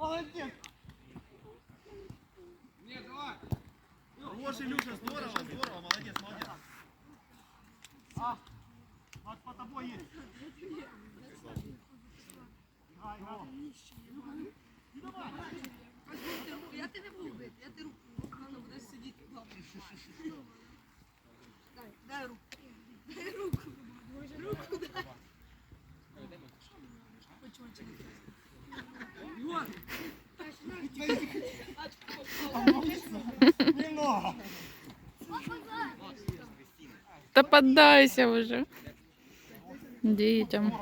Молодец! Нет, давай! Хороший, Илюша, здорово, здорово, молодец, молодец. А, вот по тобой есть. Та поддайся вже. Дітям.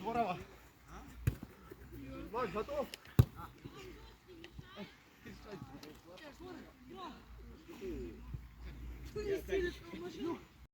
Здорово. Давай,